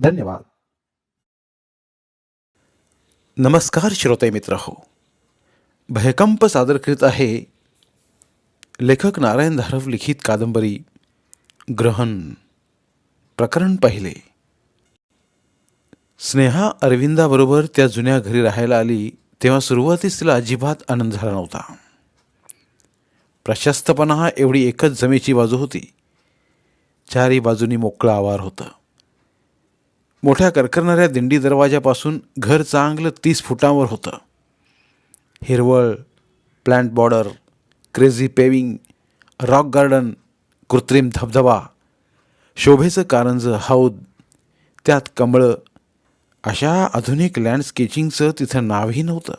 धन्यवाद. नमस्कार श्रोते मित्र हो. भयकंप सादर करीत आहे लेखक नारायण धारव लिखित कादंबरी ग्रहण प्रकरण पहिले. स्नेहा अरविंदाबरोबर त्या जुन्या घरी राहायला आली तेव्हा सुरुवातीस तिला अजिबात आनंद झाला नव्हता. प्रशस्तपणा एवढी एकच जमेची बाजू होती. चारी बाजूनी मोकळं आवार होतं. मोठ्या करकरणाऱ्या दिंडी दरवाजापासून घर चांगलं तीस फुटांवर होतं. हिरवळ plant border crazy paving rock garden कृत्रिम धबधबा शोभेचं कारंजं हौद त्यात कमळं अशा आधुनिक लँडस्केचिंगचं तिथं नावही नव्हतं.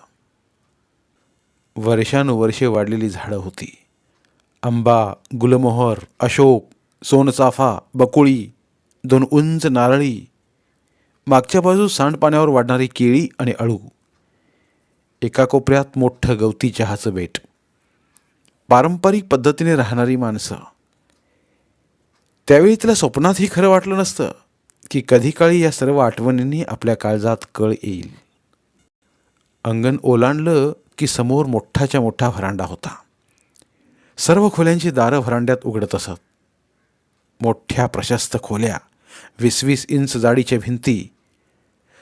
वर्षानुवर्षे वाढलेली झाडं होती. आंबा गुलमोहर अशोक सोनचाफा बकुळी दोन उंच नारळी मागच्या बाजूस सांडपाण्यावर वाढणारी केळी आणि अळू. एका कोपऱ्यात मोठं गवती चहाचं बेट. पारंपरिक पद्धतीने राहणारी माणसं. त्यावेळी तिला स्वप्नातही खरं वाटलं नसतं की कधी काळी या सर्व आठवणींनी आपल्या काळजात कळ येईल. अंगण ओलांडलं की समोर मोठाच्या मोठा व्हरांडा होता. सर्व खोल्यांची दारं व्हरांड्यात उघडत असत. मोठ्या प्रशस्त खोल्या वीस वीस इंच जाडीच्या भिंती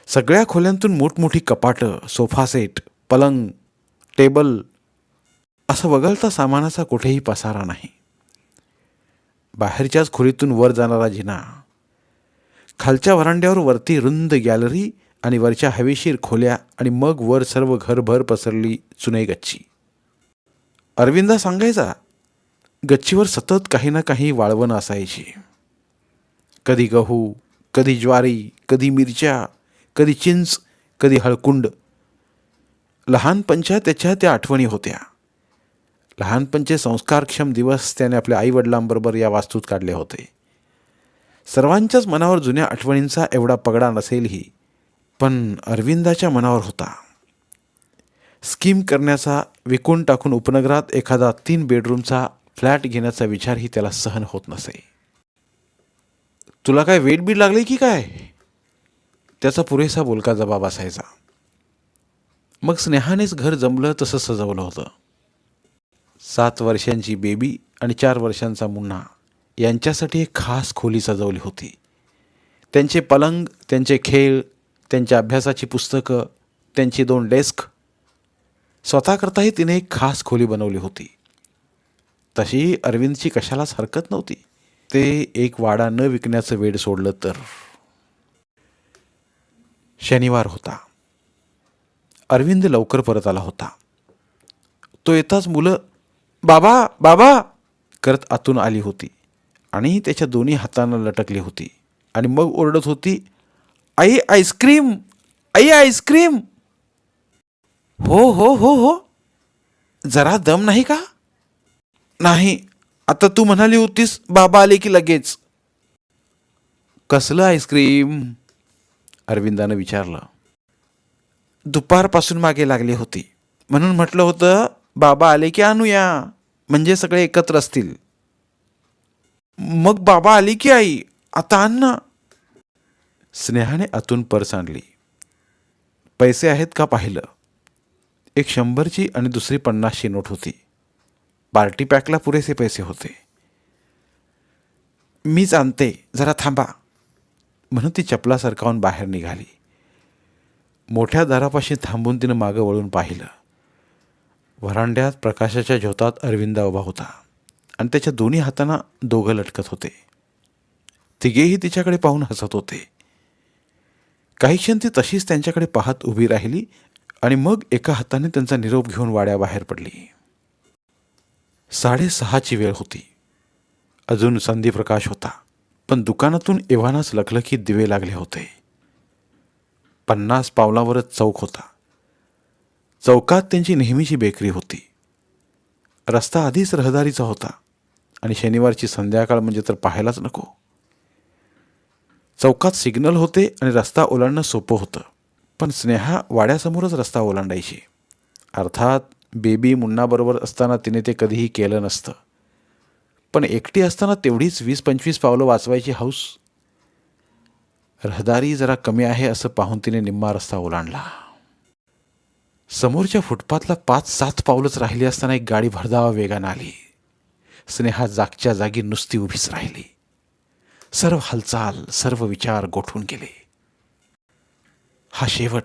सगळ्या खोल्यांतून मोठमोठी कपाटं सोफा सेट पलंग टेबल असं वगळता सामानाचा कुठेही पसारा नाही. बाहेरच्याच खोलीतून वर जाणारा जिना खालच्या वरांड्यावर वरती रुंद गॅलरी आणि वरच्या हवेशीर खोल्या आणि मग वर सर्व घरभर पसरली चुने गच्ची. अरविंदा सांगायचा गच्चीवर सतत काही ना काही वाळवण असायची. कधी गहू कधी ज्वारी कधी मिरच्या कधी चिंच कधी हळकुंड. लहानपणच्या त्याच्या त्या आठवणी होत्या. लहानपणचे संस्कारक्षम दिवस त्याने आपल्या आईवडिलांबरोबर या वास्तूत काढले होते. सर्वांच्याच मनावर जुन्या आठवणींचा एवढा पगडा नसेलही पण अरविंदाच्या मनावर होता. स्कीम करण्याचा विकून टाकून उपनगरात एखादा तीन बेडरूमचा फ्लॅट घेण्याचा विचारही त्याला सहन होत नसे. तुला काय वेट बीट लागले की काय? त्याचा पुरेसा बोलका जबाब असायचा. मग स्नेहानेच घर जमलं तसं सजवलं होतं. सात वर्षांची बेबी आणि चार वर्षांचा मुन्ना यांच्यासाठी एक खास खोली सजवली होती. त्यांचे पलंग त्यांचे खेळ त्यांच्या अभ्यासाची पुस्तकं त्यांची दोन डेस्क स्वतःकरताही तिने एक खास खोली बनवली होती. तशी अरविंदची कशालाच हरकत नव्हती. ते एक वाडा न विकण्याचं वेड सोडलं तर. शनिवार होता. अरविंद लवकर परत आला होता. तो येताच मुलं बाबा बाबा करत आतून आली होती आणि त्याच्या दोन्ही हातांना लटकली होती आणि मग ओरडत होती आई आईस्क्रीम आई आईस्क्रीम. हो हो हो हो. जरा दम नाही का? नाही. आता तू म्हणाली होतीस बाबा आले की लगेच. कसलं आईस्क्रीम? अरविंदानं विचारलं. दुपारपासून मागे लागली होती. म्हणून म्हटलं होतं बाबा आले की आणूया. म्हणजे सगळे एकत्र असतील. मग बाबा आली की आई आता आण ना. स्नेहाने आतून पर्स आणली. पैसे आहेत का पाहिलं? एक शंभरची आणि दुसरी पन्नासची नोट होती. पार्टी पॅकला पुरेसे पैसे होते. मीच आणते जरा थांबा. म्हणून ती चपला सरकावून बाहेर निघाली. मोठ्या दारापाशी थांबून तिनं मागं वळून पाहिलं. व्हरांड्यात प्रकाशाच्या झोतात अरविंदा उभा होता आणि त्याच्या दोन्ही हातांना दोघं लटकत होते. तिघेही तिच्याकडे पाहून हसत होते. काही क्षण ती तशीच त्यांच्याकडे पाहत उभी राहिली आणि मग एका हाताने त्यांचा निरोप घेऊन वाड्याबाहेर पडली. साडेसहाची वेळ होती. अजून संधी प्रकाश होता. पण दुकानातून एव्हानाच लखलखीत दिवे लागले होते. पन्नास पावलावरच चौक होता. चौकात त्यांची नेहमीची बेकरी होती. रस्ता आधीच रहदारीचा होता आणि शनिवारची संध्याकाळ म्हणजे तर पाहायलाच नको. चौकात सिग्नल होते आणि रस्ता ओलांडणं सोपं होतं पण स्नेहा वाड्यासमोरच रस्ता ओलांडायची. अर्थात बेबी मुन्नाबरोबर असताना तिने ते कधीही केलं नसतं. पण एकटी असताना तेवढीच वीस पंचवीस पावलं वाचवायची हौस. रहदारी जरा कमी आहे असं पाहून तिने निम्मा रस्ता ओलांडला. समोरच्या फुटपाथला पाच सात पावलंच राहिली असताना एक गाडी भरधावा वेगानं आली. स्नेहा जागच्या जागी नुसती उभीच राहिली. सर्व हालचाल सर्व विचार गोठून गेले. हा शेवट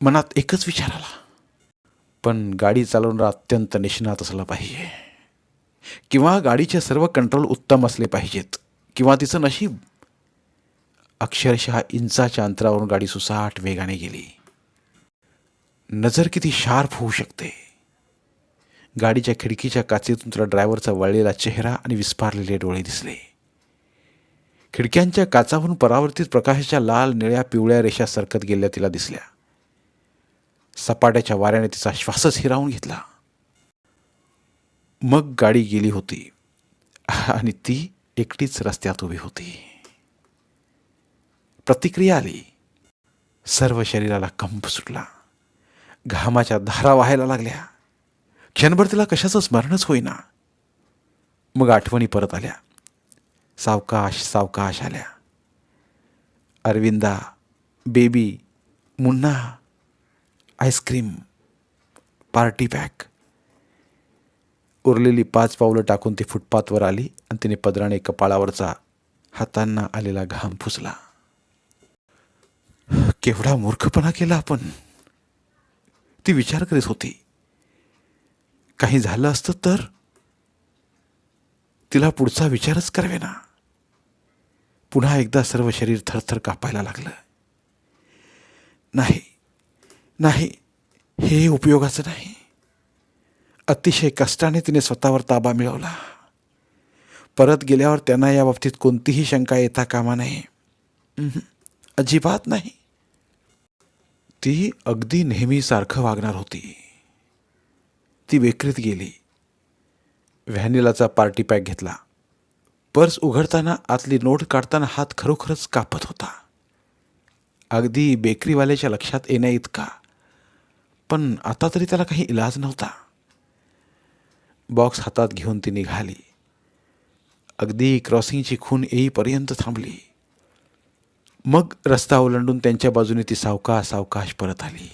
मनात एकच विचार आला. पण गाडी चालवणारा अत्यंत निष्णात असला पाहिजे. किंवा गाडीचे सर्व कंट्रोल उत्तम असले पाहिजेत. किंवा तिचं नशीब. अक्षरशः इंचाच्या अंतरावरून गाडी सुसाट वेगाने गेली. नजर किती शार्प होऊ शकते. गाडीच्या खिडकीच्या काचेतून तुला ड्रायव्हरचा वळलेला चेहरा आणि विस्पारलेले डोळे दिसले. खिडक्यांच्या काचावरून परावर्तित प्रकाशाच्या लाल निळ्या पिवळ्या रेषा सरकत गेल्या तिला दिसल्या. सपाट्याच्या वाऱ्याने तिचा श्वासच हिरावून घेतला. मग गाडी गेली होती. आणि ती एकटीच रस्त्यात उभी होती. प्रतिक्रिया आली. सर्व शरीराला कंप सुटला. घामाच्या धारा व्हायला लागल्या. क्षणभर तिला कशाचं स्मरणच होईना. मग आठवणी परत आल्या. सावकाश सावकाश आल्या. Aravinda baby Munna ice cream party pack. उरलेली पाच पावलं टाकून ती फुटपाथवर आली आणि तिने पदराने कपाळावरचा हातांना आलेला घाम फुसला केवढा मूर्खपणा केला आपण. ती विचार करीत होती. काही झालं असतं तर? तिला पुढचा विचारच करावे ना पुन्हा एकदा सर्व शरीर थरथर कापायला लागलं. नाही नाही हे उपयोगाचं नाही. अतिशय कष्टाने तिने स्वतःवर ताबा मिळवला. परत गेल्यावर त्यांना या बाबतीत कोणतीही शंका येता कामा नये. अजिबात नाही. ती अगदी नेहमीसारखं वागणार होती. ती बेकरीत गेली. व्हॅनिलाचा पार्टी पॅक घेतला. पर्स उघडताना आतली नोट काढताना हात खरोखरच कापत होता. अगदी बेकरीवाल्याच्या लक्षात येण्या इतका. पण आता तरी त्याला काही इलाज नव्हता. बॉक्स हातात घेऊन ती निघाली. अगदी क्रॉसिंगची खून येईपर्यंत थांबली. मग रस्ता ओलांडून त्यांच्या बाजूने ती सावकाश सावकाश परत आली.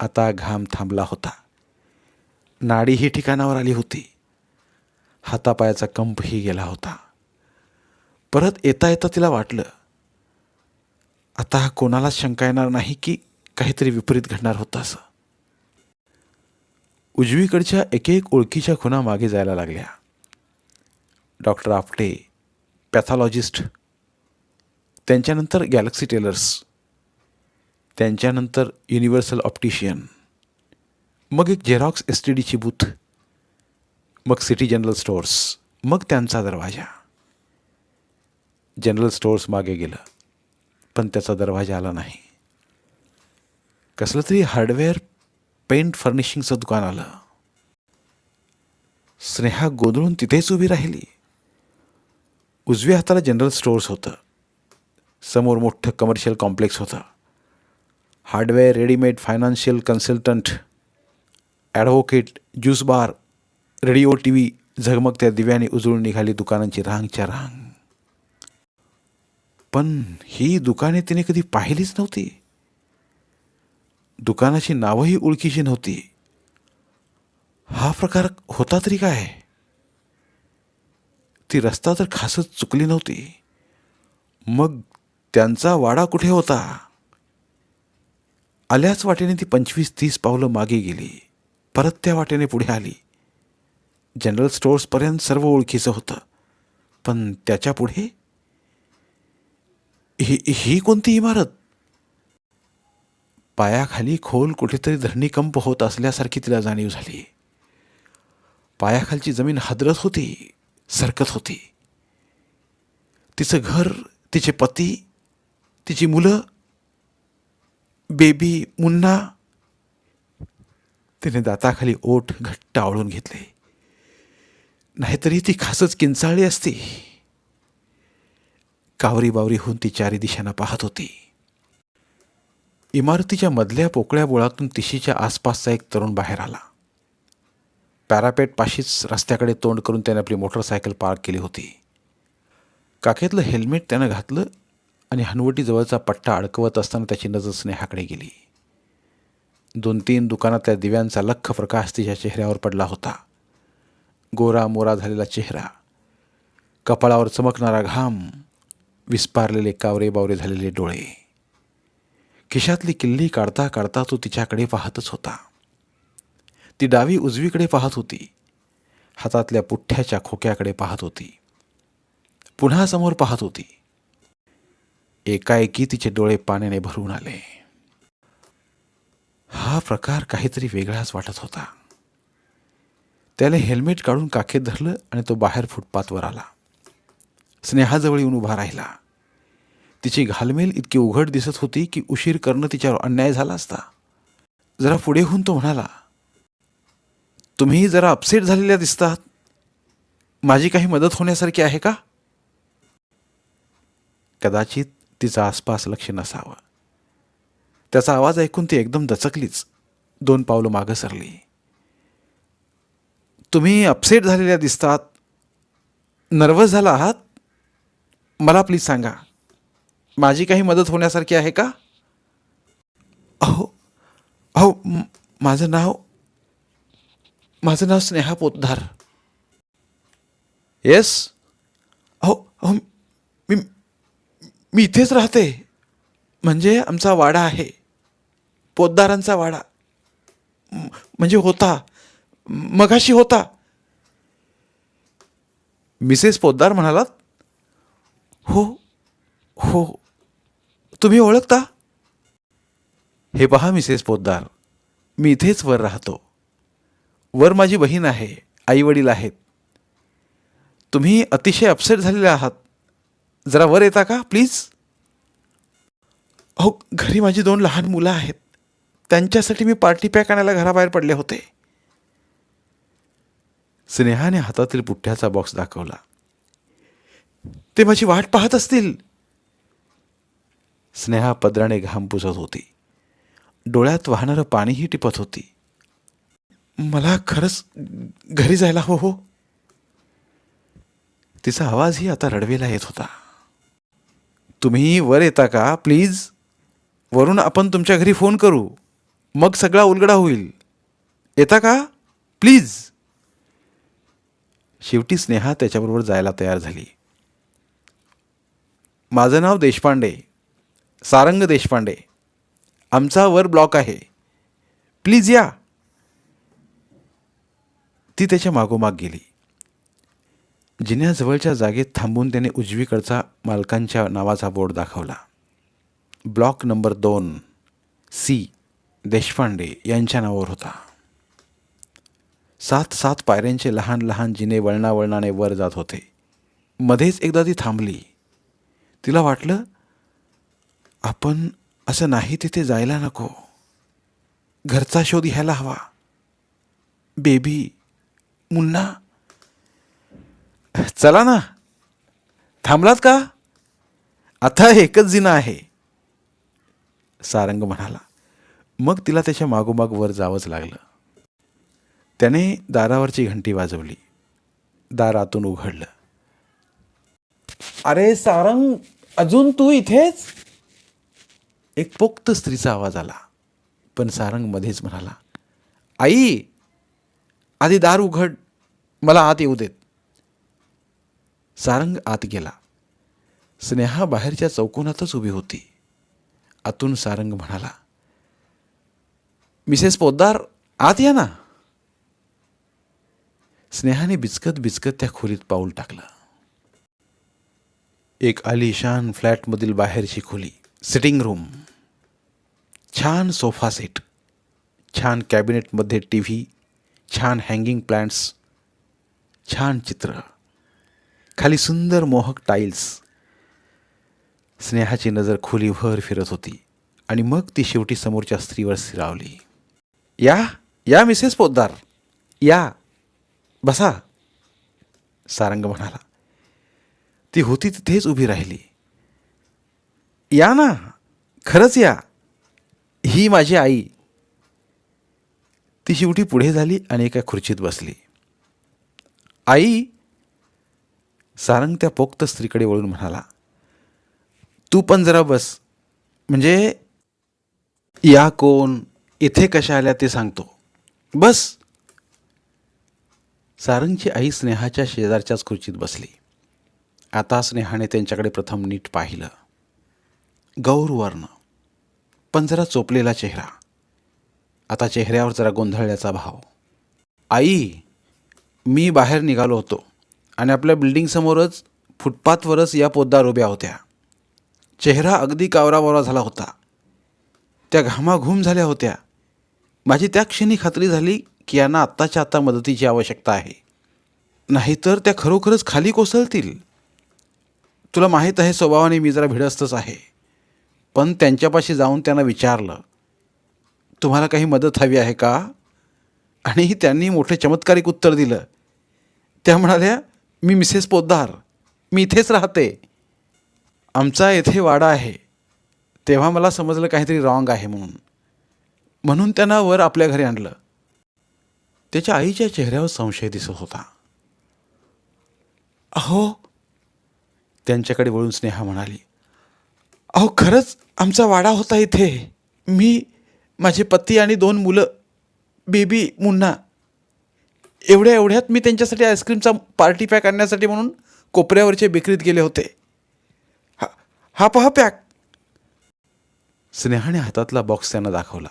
आता घाम थांबला होता. नाडीही ठिकाणावर आली होती. हातापायाचा कंपही गेला होता. परत येता येता तिला वाटलं. आता कोणालाच शंका येणार नाही की काहीतरी विपरीत घडणार होतं असं. उजवीकडच्या एक एक ओळखीच्या खुणा मागे जायला लागल्या. डॉक्टर आपटे पॅथॉलॉजिस्ट त्यांच्यानंतर गॅलेक्सी टेलर्स त्यांच्यानंतर युनिव्हर्सल ऑप्टिशियन मग एक झेरॉक्स एस टी डीची बूथ मग सिटी जनरल स्टोअर्स मग त्यांचा दरवाजा. जनरल स्टोअर्स मागे गेलं पण त्याचा दरवाजा आला नाही. कसलं तरी हार्डवेअर पेंट फर्निशिंगचं दुकान आलं. स्नेहा गोंधळून तिथेच उभी राहिली. उजव्या हाताला जनरल स्टोअर्स होतं. समोर मोठं कमर्शियल कॉम्प्लेक्स होतं. Hardware readymade financial consultant advocate juice bar radio T V झगमगत्या दिव्याने उजळून निघाली दुकानांची रांगच्या रांग. पण ही दुकाने तिने कधी पाहिलीच नव्हती. दुकानाची नावही ओळखीची नव्हती. हा प्रकार होता तरी काय? ती रस्ता तर खासच चुकली नव्हती. मग त्यांचा वाडा कुठे होता? आल्याच वाटेने ती पंचवीस तीस पावलं मागे गेली. परत त्या वाटेने पुढे आली. जनरल स्टोअर्सपर्यंत सर्व ओळखीचं होतं. पण त्याच्या पुढे? ही ही कोणती इमारत? पायाखाली खोल कुठेतरी धरणीकंप होत असल्यासारखी तिला जाणीव झाली. पायाखालची जमीन हादरत होती सरकत होती. तिचं घर तिचे पती तिची मुलं बेबी मुन्ना तिने दाताखाली ओठ घट्ट आवळून घेतले. नाहीतरी ती खासच किंचाळली असती. कावरी बावरी होऊन ती चारी दिशांना पाहत होती. इमारतीच्या मधल्या पोकळ्या बोळातून तिशीच्या आसपासचा एक तरुण बाहेर आला. पॅरापेट पाशीच रस्त्याकडे तोंड करून त्याने आपली मोटरसायकल पार्क केली होती. काखेतलं हेल्मेट त्यानं घातलं आणि हनवटीजवळचा पट्टा अडकवत असताना त्याची नजर स्नेहाकडे गेली. दोन तीन दुकानातल्या दिव्यांचा लख्ख प्रकाश तिच्या चेहऱ्यावर पडला होता. गोरा मोरा झालेला चेहरा. कपाळावर चमकणारा घाम. विस्पारलेले कावरे बावरे झालेले डोळे. खिशातली किल्ली काढता काढता तो तिच्याकडे पाहतच होता. ती डावी उजवीकडे पाहत होती. हातातल्या पुठ्ठ्याच्या खोक्याकडे पाहत होती. पुन्हा समोर पाहत होती. एकाएकी तिचे डोळे पाण्याने भरून आले. हा प्रकार काहीतरी वेगळाच वाटत होता. त्याने हेल्मेट काढून काखेत धरलं आणि तो बाहेर फुटपाथवर आला. स्नेहाजवळ येऊन उभा राहिला. तिची घालमेल इतकी उघड दिसत होती की उशीर करणं तिच्यावर अन्याय झाला असता. जरा पुढे होऊन तो म्हणाला तुम्ही जरा अपसेट झालेल्या दिसतात. माझी काही मदत होण्यासारखी आहे का? कदाचित तिचं आसपास लक्ष नसावं. त्याचा आवाज ऐकून ती एकदम दचकलीच. दोन पावलं मागं सरली. तुम्ही अपसेट झालेल्या दिसतात. नर्वस झाला आहात? मला प्लीज सांगा. माझी काही मदत होण्यासारखी आहे का? अहो अहो माझं नाव माझं नाव स्नेहा पोतदार. येस अहो अहो मी मी इथेच राहते. म्हणजे आमचा वाडा आहे. पोतदारांचा वाडा. म्हणजे होता. मगाशी होता. मिसेस पोतदार म्हणालात? हो हो. तुम्ही ओळखता? हे पहा मिसेस पोद्दार. मी इथेच वर राहतो. वर माझी बहीण आहे आई वडील आहेत. तुम्ही अतिशय अपसेट झालेले आहात. जरा वर येता का प्लीज अहो घरी माझी दोन लहान मुलं आहेत. त्यांच्यासाठी मी पार्टी पॅक आणायला घराबाहेर पडले होते. स्नेहाने हातातील पुठ्ठ्याचा बॉक्स दाखवला. ते माझी वाट पाहत असतील. स्नेहा पदराने घाम पुसत होती. डोळ्यात वाहणारं पाणीही टिपत होती. मला खरंच घरी जायला हो हो. तिचा आवाजही आता रडवेला येत होता. तुम्ही वर येता का प्लीज? वरून आपण तुमच्या घरी फोन करू. मग सगळा उलगडा होईल. येता का? प्लीज. शेवटी स्नेहा त्याच्याबरोबर जायला तयार झाली. माझं नाव देशपांडे. सारंग देशपांडे आमचा वर ब्लॉक आहे. प्लीज या. ती त्याच्या मागोमाग गेली. जिन्याजवळच्या जागेत थांबून त्याने उजवीकडचा मालकांच्या नावाचा बोर्ड दाखवला. ब्लॉक नंबर दोन सी देशपांडे यांच्या नावावर होता. सात सात पायऱ्यांचे लहान लहान जिने वळणावळणाने वर जात होते. मध्येच एकदा ती थांबली. तिला वाटलं आपण असं नाही तिथे जायला नको. घरचा शोध घ्यायला हवा. बेबी मुन्ना. चला ना. थांबलात का? आता एकच जिना आहे. सारंग म्हणाला. मग तिला त्याच्या मागोमाग वर जावंच लागलं. त्याने दारावरची घंटी वाजवली. दार आतून उघडलं. अरे सारंग अजून तू इथेच? एक पोक्त स्त्रीचा आवाज आला. पण सारंग मध्येच म्हणाला आई आधी दार उघड मला आत येऊ देत. सारंग आत गेला. स्नेहा बाहेरच्या चौकोनातच उभी होती. आतून सारंग म्हणाला मिसेस पोद्दार आत या ना. स्नेहाने बिचकत बिचकत त्या खोलीत पाऊल टाकलं. एक आलिशान फ्लॅटमधील बाहेरची खोली सिटिंग रूम. छान सोफा सेट छान कॅबिनेटमध्ये टी व्ही छान हँगिंग प्लॅन्ट्स छान चित्र खाली सुंदर मोहक टाईल्स स्नेहाची नजर खोलीभर फिरत होती आणि मग ती शेवटी समोरच्या स्त्रीवर स्थिरावली या या मिसेस पोद्दार या. बसा. सारंग म्हणाला. ती होती तिथेच उभी राहिली. या ना. खरंच या. ही माझी आई. ती शेवटी पुढे झाली आणि एका खुर्चीत बसली. आई सारंग त्या पोक्त स्त्रीकडे वळून म्हणाला तू पण जरा बस. म्हणजे या कोण? इथे कशा आल्या ते सांगतो. बस. सारंगची आई स्नेहाच्या शेजारच्याच खुर्चीत बसली. आता स्नेहाने त्यांच्याकडे प्रथम नीट पाहिलं. गौरवर्ण. पण जरा चोपलेला चेहरा. आता चेहऱ्यावर जरा गोंधळल्याचा भाव. आई मी बाहेर निघालो होतो आणि आपल्या बिल्डिंगसमोरच फुटपाथवरच या पोद्दार उभ्या होत्या. चेहरा अगदी कावराबावरा झाला होता. त्या घामाघूम झाल्या होत्या. माझी त्या क्षणी खात्री झाली की यांना आत्ताच्या आत्ता मदतीची आवश्यकता आहे. नाहीतर त्या खरोखरच खाली कोसळतील. तुला माहीत आहे स्वभावाने मी जरा भिडस्तच आहे. पण त्यांच्यापाशी जाऊन त्यांना विचारलं तुम्हाला काही मदत हवी आहे का? आणि त्यांनी मोठे चमत्कारिक उत्तर दिलं. त्या म्हणाल्या मी मिसेस पोद्दार मी इथेच राहते. आमचा येथे वाडा आहे. तेव्हा मला समजलं काहीतरी रॉंग आहे म्हणून. म्हणून त्यांना वर आपल्या घरी आणलं. त्याच्या आईच्या चेहऱ्यावर संशय दिसत होता. अहो त्यांच्याकडे वळून स्नेहा म्हणाली अहो खरंच आमचा वाडा होता इथे. मी माझे पती आणि दोन मुलं बेबी मुन्ना एवढ्या एवढ्यात मी त्यांच्यासाठी आईस्क्रीमचा पार्टी पॅक आणण्यासाठी म्हणून कोपऱ्यावरच्या बेकरीत गेले होते. हा हा पहा पॅक. स्नेहाने हातातला बॉक्स त्यांना दाखवला.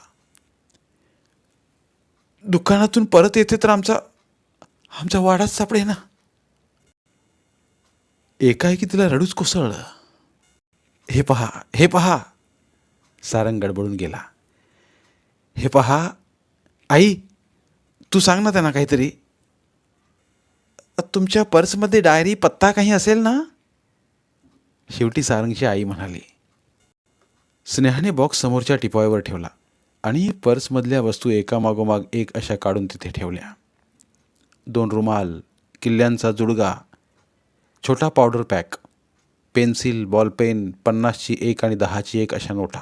दुकानातून परत येते तर आमचा आमचा वाडाच सापडे ना एकाएकी तिला रडूच कोसळलं. हे पहा हे पहा. सारंग गडबडून गेला. हे पहा आई तू सांग ना त्यांना काहीतरी. तुमच्या पर्समध्ये डायरी पत्ता काही असेल ना? शेवटी सारंगची आई म्हणाली स्नेहाने बॉक्स समोरच्या टिपॉयवर ठेवला आणि पर्समधल्या वस्तू एकामागोमाग एक अशा काढून तिथे ठेवल्या. दोन रुमाल किल्ल्यांचा जुडगा छोटा powder pack pencil ball pen पन्नासची एक आणि दहाची एक अशा नोटा.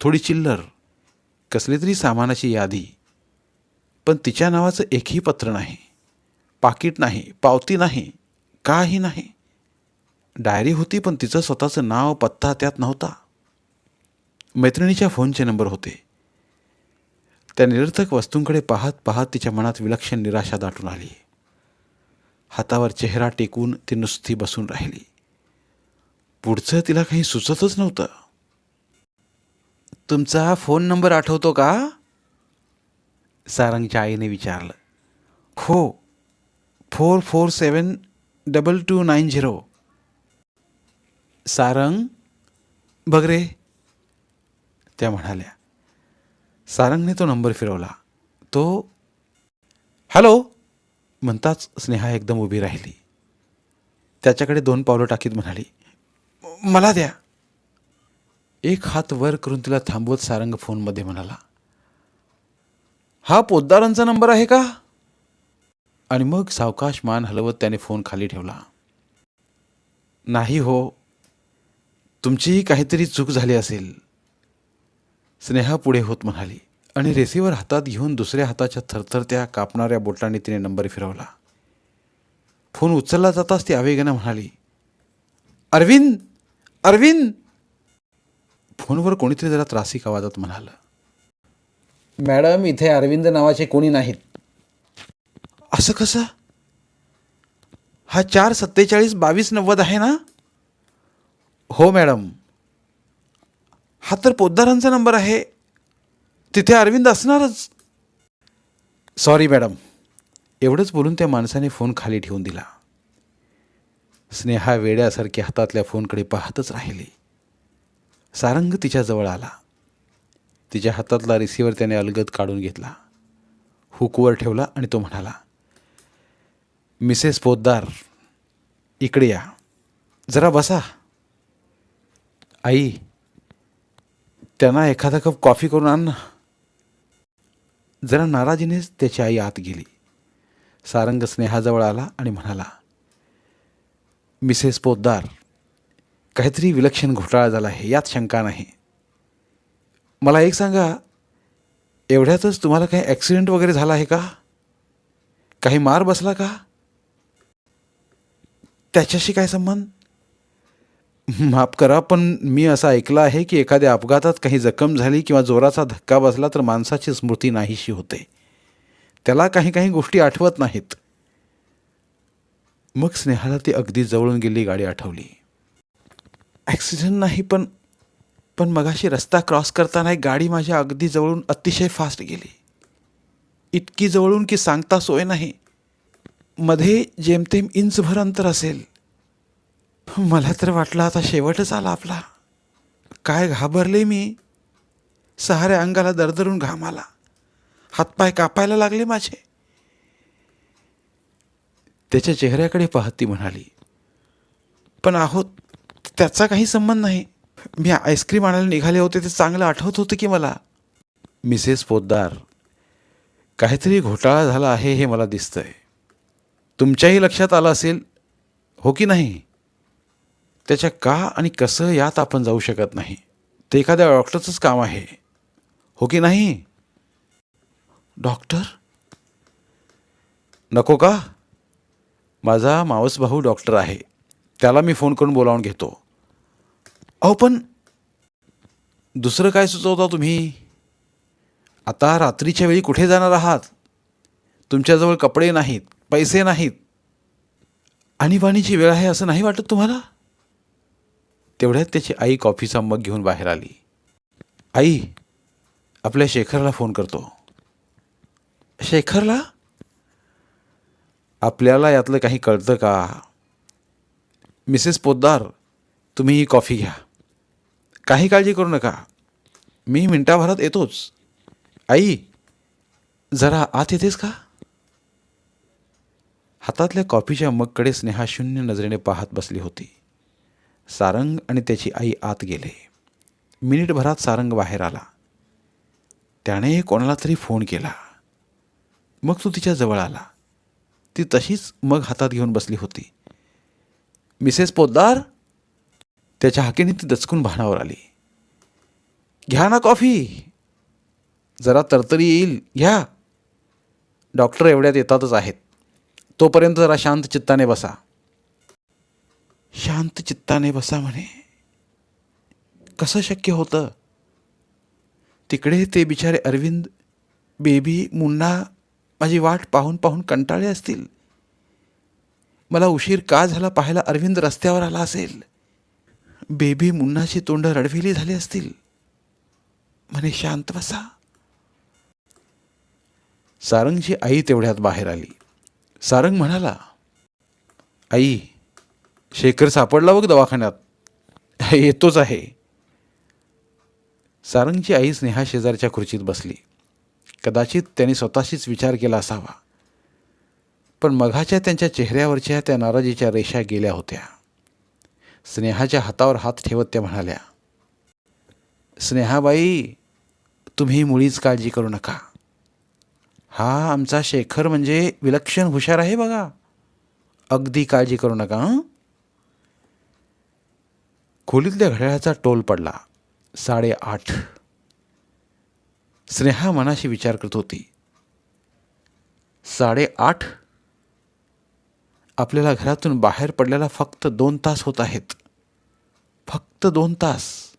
थोडी चिल्लर कसली तरी सामानाची यादी. पण तिच्या नावाचं एकही पत्र नाही. पाकिट नाही पावती नाही काही नाही. डायरी होती पण तिचं स्वतःचं नाव पत्ता त्यात नव्हता. मैत्रिणीच्या फोनचे नंबर होते. त्या निरर्थक वस्तूंकडे पाहत पाहत तिच्या मनात विलक्षण निराशा दाटून आली. हातावर चेहरा टेकून ती नुसती बसून राहिली. पुढचं तिला काही सुचतच नव्हतं. तुमचा फोन नंबर आठवतो का? सारंगच्या आईने विचारलं. हो four four seven double two nine zero. Sarang बघ रे. त्या म्हणाल्या. सारंगने तो नंबर फिरवला. तो हॅलो. म्हणताच स्नेहा एकदम उभी राहिली. त्याच्याकडे दोन पावलं टाकीत म्हणाली. मला द्या. एक हात वर करून तिला थांबवत सारंग फोनमध्ये म्हणाला हा पोद्दारांचा नंबर आहे का? आणि मग सावकाश मान हलवत त्याने फोन खाली ठेवला. नाही हो तुमचीही काहीतरी चूक झाली असेल. स्नेहा पुढे होत म्हणाली आणि रेसीवर हातात घेऊन दुसऱ्या हाताच्या थरथरत्या कापणाऱ्या बोटांनी तिने नंबर फिरवला. फोन उचलला जाताच ती आवेगानं म्हणाली अरविंद अरविंद! फोनवर कोणीतरी जरा त्रासिक आवाजात म्हणालं. मॅडम इथे अरविंद नावाचे कोणी नाहीत. असं कसं? हा चार सत्तेचाळीस बावीस नव्वद आहे ना? हो मॅडम. हा तर पोद्दारांचा नंबर आहे. तिथे अरविंद असणारच. Sorry madam. एवढंच बोलून त्या माणसाने फोन खाली ठेवून दिला. स्नेहा वेड्यासारखी हातातल्या फोनकडे पाहतच राहिली. सारंग तिच्याजवळ आला. तिच्या हातातला रिसिव्हर त्याने अलगद काढून घेतला. हुकवर ठेवला आणि तो म्हणाला मिसेस पोद्दार इकडे या. जरा बसा. आई त्यांना एखादा कप कॉफी करून आण ना. जरा नाराजीनेच त्याची आई आत गेली. सारंग स्नेहाजवळ आला आणि म्हणाला मिसेस पोद्दार काहीतरी विलक्षण घोटाळा झाला आहे यात शंका नाही. मला एक सांगा एवढ्यातच तुम्हाला काही ॲक्सिडेंट वगैरे झाला आहे का? काही मार बसला का? त्याच्याशी काय संबंध? माफ करा पण मी असं ऐकलं आहे की एखाद्या अपघातात काही जखम झाली किंवा जोराचा धक्का बसला तर माणसाची स्मृती नाहीशी होते. त्याला काही काही गोष्टी आठवत नाहीत. मग स्नेहाला ती अगदी जवळून गेली गाडी आठवली. ॲक्सिडेंट नाही पण पण मगाशी रस्ता क्रॉस करताना एक गाडी माझ्या अगदी जवळून अतिशय फास्ट गेली. इतकी जवळून की सांगता सोय नाही. मध्ये जेमतेम इंचभर अंतर असेल. मला तर वाटलं आता शेवटच आला आपला. काय घाबरले मी? सहाऱ्या अंगाला दरदरून घाम आला. हातपाय कापायला लागले माझे. त्याच्या चेहऱ्याकडे पाहत ती म्हणाली पण आहोत त्याचा काही संबंध नाही. मी आईस्क्रीम आणायला निघाले होते ते चांगलं आठवत होतं की मला. मिसेस पोद्दार काहीतरी घोटाळा झाला आहे हे मला दिसतंय. तुमच्याही लक्षात आलं असेल हो की नाही? त्याच्या का आणि कसं यात आपण जाऊ शकत नाही? ते एखाद्या डॉक्टरचंच काम आहे. हो की नाही? डॉक्टर? नको का? माझा मावसभाऊ डॉक्टर आहे. त्याला मी फोन करून बोलावून घेतो. अहो पण दुसरं काय सुचवता तुम्ही? आता रात्रीच्या वेळी कुठे जाणार आहात? तुमच्याजवळ कपडे नाहीत पैसे नाहीत. आणीबाणीची वेळ आहे असं नाही वाटत तुम्हाला? तेवढ्यात त्याची आई कॉफीचा मग घेऊन बाहेर आली. आई आपल्या शेखरला फोन करतो. शेखरला? आपल्याला यातलं काही कळतं का? मिसेस पोद्दार तुम्ही ही कॉफी घ्या. काही काळजी करू नका. मी मिनटाभरात येतोच. आई जरा आत येतेस का? हातातल्या कॉफीच्या मगकडे स्नेहा शून्य नजरेने पाहत बसली होती. सारंग आणि त्याची आई आत गेले. मिनिटभरात सारंग बाहेर आला. त्याने कोणाला तरी फोन केला. मग तो तिच्या जवळ आला. ती तशीच मग हातात घेऊन बसली होती. मिसेस पोद्दार त्याच्या हाकेने ती दचकून भानावर आली. घ्या ना कॉफी. जरा तरतरी येईल. घ्या. डॉक्टर एवढ्यात येतातच आहेत. तोपर्यंत जरा शांत चित्ताने बसा. शांत चित्ताने बसा म्हणे. कसं शक्य होतं? तिकडे ते बिचारे अरविंद बेबी मुन्ना माझी वाट पाहून पाहून कंटाळे असतील. मला उशीर का झाला पाहायला अरविंद रस्त्यावर आला असेल? बेबी मुन्नाची तोंड रडविली झाली असतील? म्हणे शांत बसा. सारंगची आई तेवढ्यात बाहेर आली. सारंग म्हणाला आई शेखर सापडला बघ दवाखान्यात. येतोच आहे. सारंगची आई स्नेहा शेजारच्या खुर्चीत बसली. कदाचित त्यांनी स्वतःशीच विचार केला असावा. पण मघाच्या त्यांच्या चेहऱ्यावरच्या त्या नाराजीच्या रेषा गेल्या होत्या. स्नेहाच्या हातावर हात ठेवत त्या म्हणाल्या स्नेहाबाई तुम्ही मुळीच काळजी करू नका. हा आमचा शेखर म्हणजे विलक्षण हुशार आहे बघा. अगदी काळजी करू नका हं? खोलीतल्या घड्याळाचा टोल पडला. साडेआठ स्नेहा मनाशी विचार करत होती. साडेआठ आपल्याला घरातून बाहेर पडल्याला फक्त दोन तास होत आहेत. फक्त दोन तास.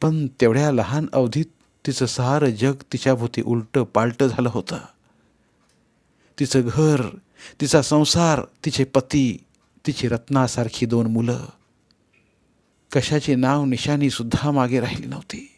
पण तेवढ्या लहान अवधीत तिचं सारं जग तिच्याभोवती उलटं पालटं झालं होतं. तिचं घर तिचा संसार तिचे पती तिची रत्नासारखी दोन मुलं. कशाची नाव निशाणीसुद्धा मागे राहिली नव्हती.